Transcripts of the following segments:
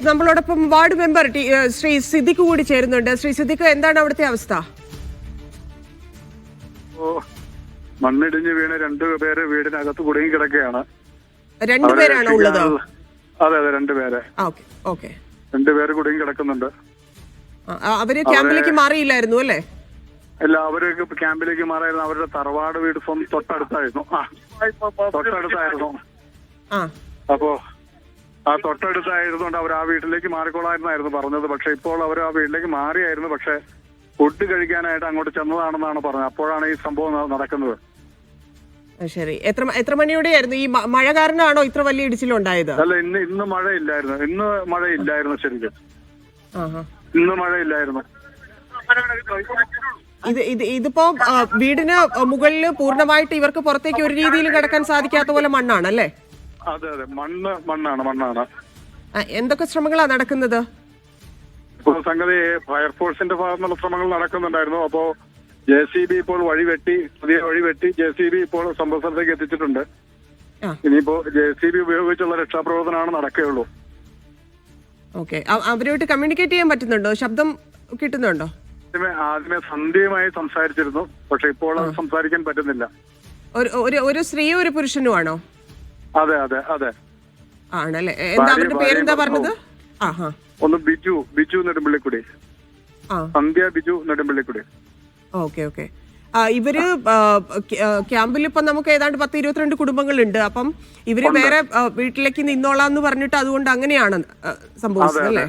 Yes നമ്മളോടൊപ്പം ward member Shri Siddique കൂടി ചേരുന്നുണ്ട്. ശ്രീ സിദ്ദിഖ് എന്താണ് അവിടുത്തെ അവസ്ഥ? ഓ മണ്ണിടിഞ്ഞ് വീണ് രണ്ടു പേര് വീടിനകത്ത് കുടുങ്ങി കിടക്കുകയാണ് രണ്ടുപേരാണോ ഉള്ളത്? അതെ അതെ രണ്ടുപേരെ ആ ഓക്കെ ഓക്കെ. രണ്ടുപേര് കുടുങ്ങി കിടക്കുന്നുണ്ട് അവർ ക്യാമ്പിലേക്ക് മാറിയില്ലായിരുന്നു അല്ലേ? അല്ല അവർ ക്യാമ്പിലേക്ക് മാറായിരുന്നു അവരുടെ തറവാട് വീട് സ്വന്തം തൊട്ടടുത്തായിരുന്നു. തൊട്ടടുത്തായിരുന്നു. ആ. അപ്പോ ആ തൊട്ടടുത്തായിരുന്നുകൊണ്ട് അവർ ആ വീട്ടിലേക്ക് മാറിക്കോളായിരുന്നായിരുന്നു പറഞ്ഞത്. പക്ഷെ ഇപ്പോൾ അവർ ആ വീട്ടിലേക്ക് മാറിയായിരുന്നു. പക്ഷെ ഫുഡ് കഴിക്കാനായിട്ട് അങ്ങോട്ട് ചെന്നതാണെന്നാണ് പറഞ്ഞത്. അപ്പോഴാണ് ഈ സംഭവം നടക്കുന്നത്. ശരി. എത്ര എത്ര മണിയോടെയായിരുന്നു? ഈ മഴ കാരണമാണോ ഇത്ര വലിയ ഇടിച്ചിലുണ്ടായത്? അല്ല ഇന്ന് ഇന്ന് മഴയില്ലായിരുന്നു. ഇന്ന് മഴയില്ലായിരുന്നു ശരിക്കും. ഇന്ന് മഴയില്ലായിരുന്നു. ഇത് ഇത് ഇതിപ്പോ വീടിന് മുകളിൽ പൂർണമായിട്ട് ഇവർക്ക് പുറത്തേക്ക് ഒരു രീതിയിൽ കിടക്കാൻ സാധിക്കാത്ത പോലെ മണ്ണാണ് അല്ലേ അതെ അതെ. മണ്ണ് മണ്ണാണ് മണ്ണാണ്. ആ, എന്തൊക്കെ ശ്രമങ്ങളാണ് നടക്കുന്നത്? ഇപ്പോൾ സംഗതി ഫയർഫോഴ്സിന്റെ ഭാഗത്തുനിന്നുള്ള ശ്രമങ്ങൾ നടക്കുന്നുണ്ടായിരുന്നു. അപ്പോ ജെ സി ബി ഇപ്പോൾ വഴി വെട്ടി പുതിയ വഴി വെട്ടി ജെ സി ബി ഇപ്പോൾ സംഭവ സ്ഥലത്തേക്ക് എത്തിച്ചിട്ടുണ്ട്. ആ. ഇനിയിപ്പോ ജെ സി ബി ഉപയോഗിച്ചുള്ള രക്ഷാപ്രവർത്തനമാണ് നടക്കുകയുള്ളൂ. ഓക്കെ. അവരുമായിട്ട് കമ്മ്യൂണിക്കേറ്റ് ചെയ്യാൻ പറ്റുന്നുണ്ടോ? ശബ്ദം കിട്ടുന്നുണ്ടോ? ആദ്യമേ ആദ്യമേ സന്ധ്യയുമായി സംസാരിച്ചിരുന്നു. പക്ഷെ ഇപ്പോൾ അത് സംസാരിക്കാൻ പറ്റുന്നില്ല. ഒരു ഒരു ഒരു സ്ത്രീയും ഒരു പുരുഷനുമാണോ? അതെ അതെ അതെ. ആണല്ലേ? എന്താ അവരുടെ പേരെന്താ പറഞ്ഞത്? ഒന്ന് ബിജു ബിജു നെടുമ്പള്ളിക്കുടി. സന്ധ്യ ബിജു നെടുമ്പള്ളിക്കുടി. Okay okay. ഇവർ ക്യാമ്പിൽ ഇപ്പം നമുക്ക് ഏതാണ്ട് പത്ത് ഇരുപത്തിരണ്ട് കുടുംബങ്ങളുണ്ട്. അപ്പം ഇവർ വേറെ വീട്ടിലേക്ക് നിന്നോളാം എന്ന് പറഞ്ഞിട്ട് അതുകൊണ്ട് അങ്ങനെയാണ് സംഭവിച്ചത് അല്ലേ?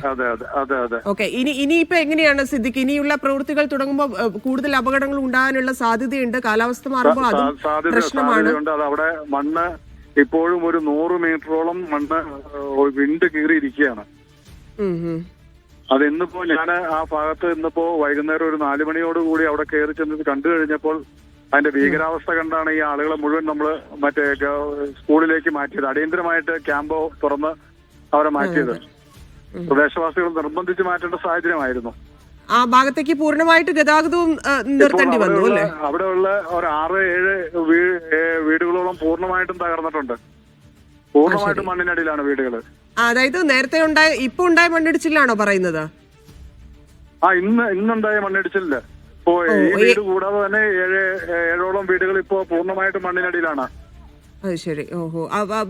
ഓക്കെ ഇനി ഇനിയിപ്പോ എങ്ങനെയാണ് സിദ്ദിഖ്? ഇനിയുള്ള പ്രവൃത്തികൾ തുടങ്ങുമ്പോൾ കൂടുതൽ അപകടങ്ങൾ ഉണ്ടാകാനുള്ള സാധ്യതയുണ്ട്. കാലാവസ്ഥ മാറുമ്പോൾ അതും പ്രശ്നമാണ്. അവിടെ മണ്ണ് ഇപ്പോഴും ഒരു നൂറ് മീറ്ററോളം മണ്ണ് വിണ്ട് കീറിയിരിക്കുകയാണ്. അതെന്നിപ്പോ ഞാൻ ആ ഭാഗത്ത് ഇന്നിപ്പോ വൈകുന്നേരം ഒരു നാല് മണിയോട് കൂടി അവിടെ കയറി ചെന്ന് കണ്ടു കഴിഞ്ഞപ്പോൾ അതിന്റെ ഭീകരാവസ്ഥ കണ്ടാണ് ഈ ആളുകളെ മുഴുവൻ നമ്മൾ മറ്റേ സ്കൂളിലേക്ക് മാറ്റിയത്. അടിയന്തരമായിട്ട് ക്യാമ്പോ തുറന്ന് അവരെ മാറ്റിയത്. പ്രദേശവാസികൾ നിർബന്ധിച്ച് മാറ്റേണ്ട സാഹചര്യമായിരുന്നു. ആ ഭാഗത്തേക്ക് പൂർണമായിട്ട് ഗതാഗതവും നിർത്തേണ്ടി വന്നു അല്ലേ? അവിടെയുള്ള ഒരു ആറ് ഏഴ് വീടുകളോളം പൂർണമായിട്ടും തകർന്നിട്ടുണ്ട്. പൂർണമായിട്ടും മണ്ണിനടിയിലാണ് വീടുകൾ അതായത് നേരത്തെ ഉണ്ടായ ഇപ്പൊ ഉണ്ടായ മണ്ണിടിച്ചിലാണോ പറയുന്നത്? ആ ഇന്ന് ഇന്നുണ്ടായ മണ്ണിടിച്ചിലില്ല. ഇപ്പോ ഈ വീട് കൂടാതെ തന്നെ ഏഴ് ഏഴോളം വീടുകൾ ഇപ്പോ പൂർണമായിട്ടും മണ്ണിനടിയിലാണ്. അത് ശരി. ഓഹോ.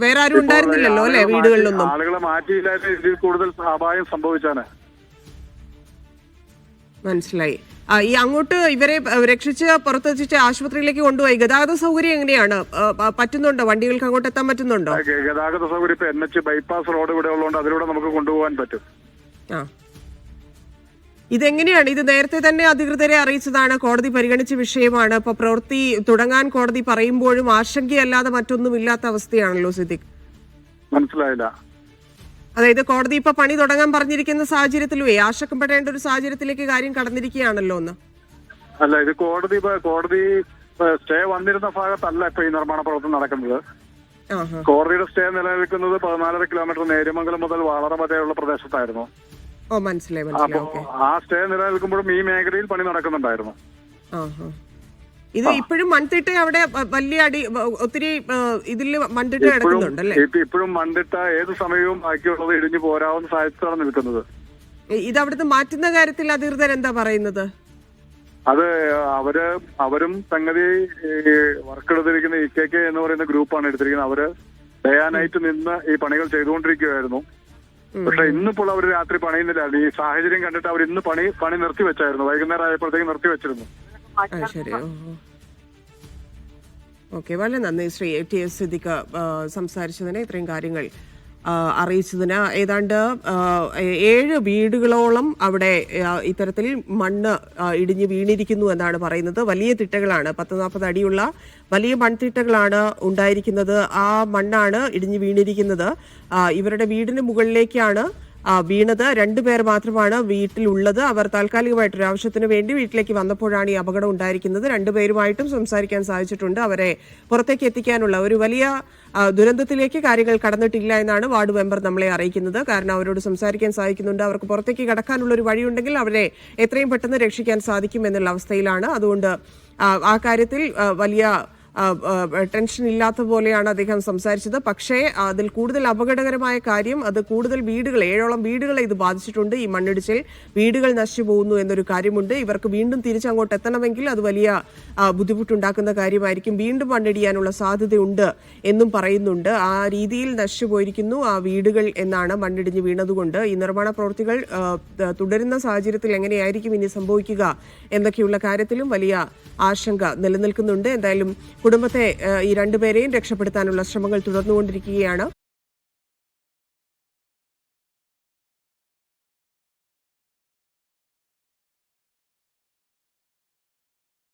വേറെ ആരും ഉണ്ടായിരുന്നില്ലല്ലോ അല്ലെ വീടുകളിലൊന്നും? ആളുകളെ മാറ്റിയില്ലാതെ ഇതിൽ കൂടുതൽ അപായം സംഭവിച്ചാണ്. മനസ്സിലായി. ഈ അങ്ങോട്ട് ഇവരെ രക്ഷിച്ച് പുറത്തെത്തിച്ച് ആശുപത്രിയിലേക്ക് കൊണ്ടുപോയി. ഗതാഗത സൗകര്യം എങ്ങനെയാണ്? പറ്റുന്നുണ്ടോ? വണ്ടികൾക്ക് അങ്ങോട്ട് എത്താൻ പറ്റുന്നുണ്ടോ? ഗതാഗത സൗകര്യം ഇപ്പൊ എൻ എച്ച് ബൈപ്പാസ് റോഡ് ഇവിടെ ഉള്ളതുകൊണ്ട് അതിലൂടെ നമുക്ക് കൊണ്ടുപോകാൻ പറ്റും. ആ. ഇതെങ്ങനെയാണ്? ഇത് നേരത്തെ തന്നെ അധികൃതരെ അറിയിച്ചതാണ്. കോടതി പരിഗണിച്ച വിഷയമാണ്. ഇപ്പൊ പ്രവൃത്തി തുടങ്ങാൻ കോടതി പറയുമ്പോഴും ആശങ്കയല്ലാതെ മറ്റൊന്നും ഇല്ലാത്ത അവസ്ഥയാണല്ലോ സിദ്ദിഖ്. മനസ്സിലായില്ല. അതായത് കോടതി ഇപ്പൊ പണി തുടങ്ങാൻ പറഞ്ഞിരിക്കുന്ന സാഹചര്യത്തിലുവേ ആശങ്കപ്പെടേണ്ട ഒരു സാഹചര്യത്തിലേക്ക് കാര്യം കടന്നിരിക്കുകയാണല്ലോ ഒന്ന്? അല്ല ഇത് കോടതി കോടതി സ്റ്റേ വന്നിരുന്ന ഭാഗത്തല്ല ഇപ്പൊ ഈ നിർമ്മാണ പ്രവർത്തനം നടക്കുന്നത്. കോടതിയുടെ സ്റ്റേ നിലനിൽക്കുന്നത് പതിനാലര കിലോമീറ്റർ നേര്യമംഗലം മുതൽ വളറ വരെയുള്ള പ്രദേശത്തായിരുന്നു. ഓ മനസ്സിലായി അപ്പോ ആ സ്റ്റേ നിലനിൽക്കുമ്പോഴും ഈ മേഖലയിൽ പണി നടക്കുന്നുണ്ടായിരുന്നു. ഇത് ഇപ്പോഴും മൺതിട്ട അവിടെ വലിയ അടി ഒത്തിരി ഇതിൽ മൺതിട്ട കിടക്കുന്നുണ്ടല്ലേ ഇപ്പോഴും മൺതിട്ട ഏത് സമയവും ബാക്കിയുള്ളത് ഇടിഞ്ഞു പോരാവുന്ന സാഹചര്യത്തിലാണ് നിൽക്കുന്നത്. ഇത് അവിടുന്ന് മാറ്റുന്ന കാര്യത്തിൽ അധികൃതർ എന്താ പറയുന്നത്? അത് അവർ അവരും സംഗതി വർക്ക് എടുത്തിരിക്കുന്ന ഇ കെ കെ എന്ന് പറയുന്ന ഗ്രൂപ്പാണ് എടുത്തിരിക്കുന്നത്. അവർ ഡേ ആൻഡ് നൈറ്റ് നിന്ന് ഈ പണികൾ ചെയ്തുകൊണ്ടിരിക്കുകയായിരുന്നു പക്ഷെ ഇന്നിപ്പോൾ അവർ രാത്രി പണിയുന്നില്ല. ഈ സാഹചര്യം കണ്ടിട്ട് അവർ ഇന്ന് പണി പണി നിർത്തി വെച്ചായിരുന്നു വൈകുന്നേരം ആയപ്പോഴത്തേക്ക് നിർത്തി വെച്ചിരുന്നു ശരി. ഓക്കെ വളരെ നന്ദി ശ്രീ ടി എസ് സിദ്ദിഖ് സംസാരിച്ചതിന് ഇത്രയും കാര്യങ്ങൾ അറിയിച്ചതിന്. ഏതാണ്ട് ഏഴ് വീടുകളോളം അവിടെ ഇത്തരത്തിൽ മണ്ണ് ഇടിഞ്ഞു വീണിരിക്കുന്നു എന്നാണ് പറയുന്നത്. വലിയ തിട്ടകളാണ് പത്ത് നാൽപ്പത് അടിയുള്ള വലിയ മൺതിട്ടകളാണ് ഉണ്ടായിരിക്കുന്നത്. ആ മണ്ണാണ് ഇടിഞ്ഞു വീണിരിക്കുന്നത്. ഇവരുടെ വീടിന് മുകളിലേക്കാണ് വീണത്. രണ്ടുപേർ മാത്രമാണ് വീട്ടിലുള്ളത്. അവർ താൽക്കാലികമായിട്ട് ഒരു ആവശ്യത്തിന് വേണ്ടി വീട്ടിലേക്ക് വന്നപ്പോഴാണ് ഈ അപകടം ഉണ്ടായിരിക്കുന്നത്. രണ്ടുപേരുമായിട്ടും സംസാരിക്കാൻ സാധിച്ചിട്ടുണ്ട്. അവരെ പുറത്തേക്ക് എത്തിക്കാനുള്ള ഒരു വലിയ ദുരന്തത്തിലേക്ക് കാര്യങ്ങൾ കടന്നിട്ടില്ല എന്നാണ് വാർഡ് മെമ്പർ നമ്മളെ അറിയിക്കുന്നത്. കാരണം അവരോട് സംസാരിക്കാൻ സാധിക്കുന്നുണ്ട്. അവർക്ക് പുറത്തേക്ക് കടക്കാനുള്ള ഒരു വഴിയുണ്ടെങ്കിൽ അവരെ എത്രയും പെട്ടെന്ന് രക്ഷിക്കാൻ സാധിക്കും എന്നുള്ള അവസ്ഥയിലാണ്. അതുകൊണ്ട് ആ, കാര്യത്തിൽ വലിയ ടെൻഷൻ ഇല്ലാത്ത പോലെയാണ് അദ്ദേഹം സംസാരിച്ചത്. പക്ഷേ അതിൽ കൂടുതൽ അപകടകരമായ കാര്യം അത് കൂടുതൽ വീടുകൾ ഏഴോളം വീടുകളെ ഇത് ബാധിച്ചിട്ടുണ്ട്. ഈ മണ്ണിടിച്ചിൽ വീടുകൾ നശിച്ചു പോകുന്നു എന്നൊരു കാര്യമുണ്ട്. ഇവർക്ക് വീണ്ടും തിരിച്ചങ്ങോട്ട് എത്തണമെങ്കിൽ അത് വലിയ ബുദ്ധിമുട്ടുണ്ടാക്കുന്ന കാര്യമായിരിക്കും. വീണ്ടും മണ്ണിടിയാനുള്ള സാധ്യതയുണ്ട് എന്നും പറയുന്നുണ്ട്. ആ രീതിയിൽ നശിച്ചു പോയിരിക്കുന്നു ആ വീടുകൾ എന്നാണ് മണ്ണിടിഞ്ഞ് വീണതുകൊണ്ട്. ഈ നിർമ്മാണ പ്രവൃത്തികൾ തുടരുന്ന സാഹചര്യത്തിൽ എങ്ങനെയായിരിക്കും ഇനി സംഭവിക്കുക എന്നൊക്കെയുള്ള കാര്യത്തിലും വലിയ ആശങ്ക നിലനിൽക്കുന്നുണ്ട്. എന്തായാലും കുടുംബത്തെ ഈ രണ്ടുപേരെയും രക്ഷപ്പെടുത്താനുള്ള ശ്രമങ്ങൾ തുടർന്നുകൊണ്ടിരിക്കുകയാണ്.